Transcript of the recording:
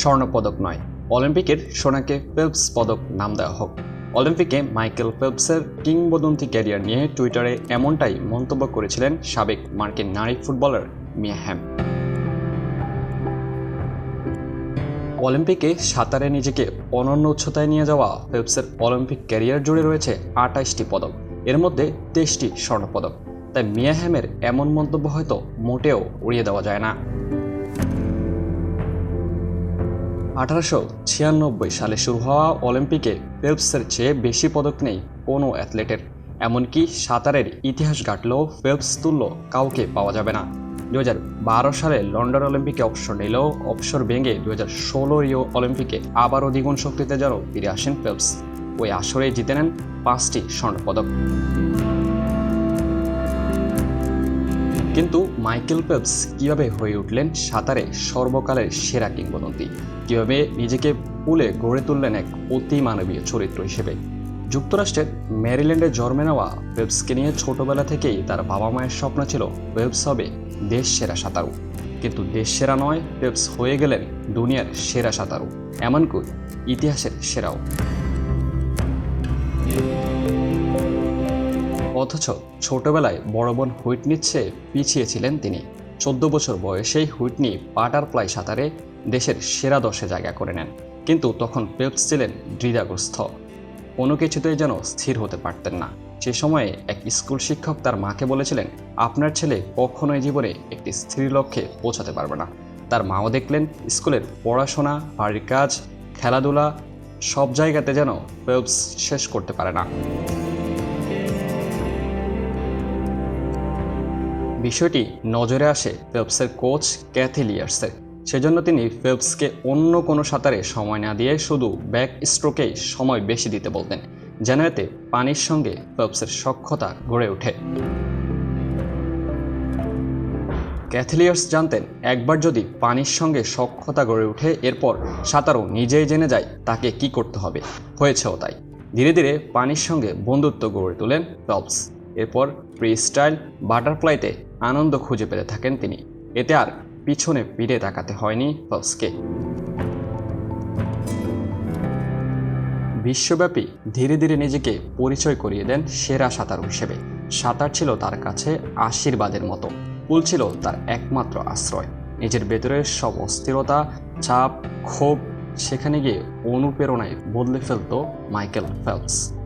স্বর্ণপদক নয়। অলিম্পিকের সোনাকে ফেলপস পদক নাম দেওয়া হোক। অলিম্পিকে মাইকেল ফেলপসের কিংবদন্তি ক্যারিয়ার নিয়ে টুইটারে এমনটাই মন্তব্য করেছিলেন সাবেক মার্কিন নারী ফুটবলার মিয়া হ্যাম। অলিম্পিকে সাঁতারে নিজেকে অনন্য উচ্চতায় নিয়ে যাওয়া ফেলপসের অলিম্পিক ক্যারিয়ার জুড়ে রয়েছে আটাইশটি পদক। এর মধ্যে তেইশটি স্বর্ণপদক। তাই মিয়া হ্যামের এমন মন্তব্য হয়তো মোটেও উড়িয়ে দেওয়া যায় না। আঠারোশো ছিয়ানব্বই সালে শুরু হওয়া অলিম্পিকে ফেলপসের চেয়ে বেশি পদক নেই কোনো অ্যাথলেটের। এমনকি সাঁতারের ইতিহাস ঘাটলেও ফেলপস তুল্য কাউকে পাওয়া যাবে না। দু বারো সালে লন্ডন অলিম্পিকে অবসর নিলেও অবসর ভেঙে দু হাজার ষোলো রিও অলিম্পিকে আবারও দ্বিগুণ শক্তিতে যেন ফিরে আসেন ফেলপস। ওই আসরে জিতে নেন পাঁচটি স্বর্ণপদক কিন্তু মাইকেল পেপস কীভাবে হয়ে উঠলেন সাঁতারে সর্বকালের সেরা কিংবদন্তি? কীভাবে নিজেকে পুলে গড়ে তুললেন এক অতি মানবীয় চরিত্র হিসেবে। যুক্তরাষ্ট্রের ম্যারিল্যান্ডে জন্মে নেওয়া ওয়েবসকে নিয়ে ছোটবেলা থেকেই তার বাবা মায়ের স্বপ্ন ছিল পেপস হবে দেশ সেরা সাঁতারু। কিন্তু দেশ সেরা নয়, পেপস হয়ে গেলেন দুনিয়ার সেরা সাঁতারু, এমনকি ইতিহাসের সেরাও। অথচ ছোটবেলায় বড় বোন হুইটনির চেয়ে পিছিয়ে ছিলেন তিনি। চোদ্দ বছর বয়সেই হুইটনি বাটারফ্লাই সাঁতারে দেশের সেরা দশে জায়গা করে নেন। কিন্তু তখন পেপস ছিলেন দ্বিধাগ্রস্ত। কোনো কিছুতেই যেন স্থির হতে পারতেন না। সে সময়ে এক স্কুল শিক্ষক তার মাকে বলেছিলেন, আপনার ছেলে কখনোই জীবনে একটি স্থির লক্ষ্যে পৌঁছাতে পারবে না। তার মাও দেখলেন, স্কুলের পড়াশোনা, বাড়ির কাজ, খেলাধুলা সব জায়গাতে যেন পেপস শেষ করতে পারে না। বিষয়টি নজরে আসে ফেলপসের কোচ ক্যাথি লিয়ার্সের। সেজন্য তিনি ফেলপসকে অন্য কোনো সাঁতারে সময় না দিয়ে শুধু ব্যাক স্ট্রোকেই সময় বেশি দিতে বলতেন, যেন এতে পানির সঙ্গে ফেলপসের সক্ষতা গড়ে ওঠে। ক্যাথলিয়ার্স জানতেন, একবার যদি পানির সঙ্গে সক্ষতা গড়ে ওঠে, এরপর সাঁতারও নিজেই জেনে যায় তাকে কি করতে হবে। হয়েছেও তাই। ধীরে ধীরে পানির সঙ্গে বন্ধুত্ব গড়ে তোলেন ফেলপস। এরপর ফ্রি স্টাইল বাটারফ্লাইতে আনন্দ খুঁজে পেতে থাকেন তিনি। এতে আর পিছনে ফিরে তাকাতে হয়নি ফেলপসকে বিশ্বব্যাপী ধীরে ধীরে নিজেকে পরিচয় করিয়ে দেন সেরা সাঁতারু হিসেবে। সাঁতার ছিল তার কাছে আশীর্বাদের মতো। পুল ছিল তার একমাত্র আশ্রয়। নিজের ভেতরের সব অস্থিরতা, চাপ, ক্ষোভ, সেখানে গিয়ে অনুপ্রেরণায় বদলে ফেলত মাইকেল ফেলপস।